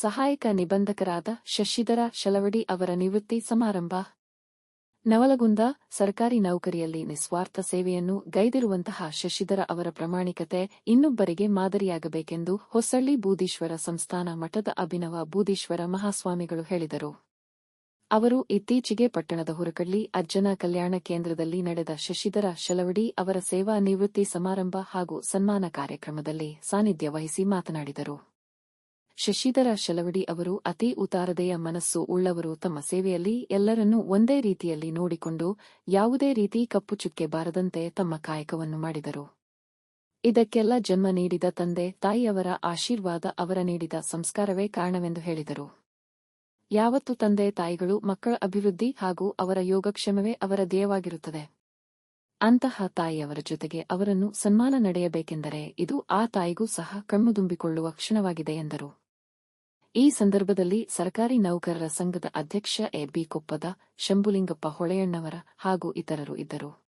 ಸಹಾಯಕ ನಿಬಂಧಕರಾದ ಶಶಿಧರ ಶಲವಡಿ ಅವರ ನಿವೃತ್ತಿ ಸಮಾರಂಭ. ನವಲಗುಂದ ಸರ್ಕಾರಿ ನೌಕರಿಯಲ್ಲಿ ನಿಸ್ವಾರ್ಥ ಸೇವೆಯನ್ನು ಗೈದಿರುವಂತಹ ಶಶಿಧರ ಅವರ ಪ್ರಾಮಾಣಿಕತೆ ಇನ್ನೊಬ್ಬರಿಗೆ ಮಾದರಿಯಾಗಬೇಕೆಂದು ಹೊಸಳ್ಳಿ ಬೂದೀಶ್ವರ ಸಂಸ್ಥಾನ ಮಠದ ಅಭಿನವ ಬೂದೀಶ್ವರ ಮಹಾಸ್ವಾಮಿಗಳು ಹೇಳಿದರು. ಅವರು ಇತ್ತೀಚೆಗೆ ಪಟ್ಟಣದ ಹುರಕಳ್ಳಿ ಅಜ್ಜನ ಕಲ್ಯಾಣ ಕೇಂದ್ರದಲ್ಲಿ ನಡೆದ ಶಶಿಧರ ಶಲವಡಿ ಅವರ ಸೇವಾ ನಿವೃತ್ತಿ ಸಮಾರಂಭ ಹಾಗೂ ಸನ್ಮಾನ ಕಾರ್ಯಕ್ರಮದಲ್ಲಿ ಸಾನ್ನಿಧ್ಯ ವಹಿಸಿ ಮಾತನಾಡಿದರು. ಶಶಿಧರ ಶಲವಡಿ ಅವರು ಅತಿ ಉತಾರದೆಯ ಮನಸ್ಸು ಉಳ್ಳವರು ತಮ್ಮ ಸೇವೆಯಲ್ಲಿ ಎಲ್ಲರನ್ನೂ ಒಂದೇ ರೀತಿಯಲ್ಲಿ ನೋಡಿಕೊಂಡು ಯಾವುದೇ ರೀತಿ ಕಪ್ಪು ಚುಕ್ಕೆ ಬಾರದಂತೆ ತಮ್ಮ ಕಾಯಕವನ್ನು ಮಾಡಿದರು. ಇದಕ್ಕೆಲ್ಲ ಜನ್ಮ ನೀಡಿದ ತಂದೆ, ತಾಯಿಯವರ ಆಶೀರ್ವಾದ ಅವರ ನೀಡಿದ ಸಂಸ್ಕಾರವೇ ಕಾರಣವೆಂದು ಹೇಳಿದರು. ಯಾವತ್ತು ತಂದೆ, ತಾಯಿಗಳು ಮಕ್ಕಳ ಅಭಿವೃದ್ಧಿ ಹಾಗೂ ಅವರ ಯೋಗಕ್ಷೇಮವೇ ಅವರ ಧ್ಯೇಯವಾಗಿರುತ್ತದೆ. ಅಂತಹ ತಾಯಿಯವರ ಜೊತೆಗೆ ಅವರನ್ನು ಸನ್ಮಾನ ನಡೆಯಬೇಕೆಂದರೆ ಇದು ಆ ತಾಯಿಗೂ ಸಹ ಕಣ್ಣುದುಂಬಿಕೊಳ್ಳುವ ಕ್ಷಣವಾಗಿದೆ ಎಂದರು. ಈ ಸಂದರ್ಭದಲ್ಲಿ ಸರ್ಕಾರಿ ನೌಕರರ ಸಂಘದ ಅಧ್ಯಕ್ಷ ಎಬಿ ಕೊಪ್ಪದ ಶಂಭುಲಿಂಗಪ್ಪ ಹೊಳೆಯಣ್ಣವರ ಹಾಗೂ ಇತರರು ಇದ್ದರು.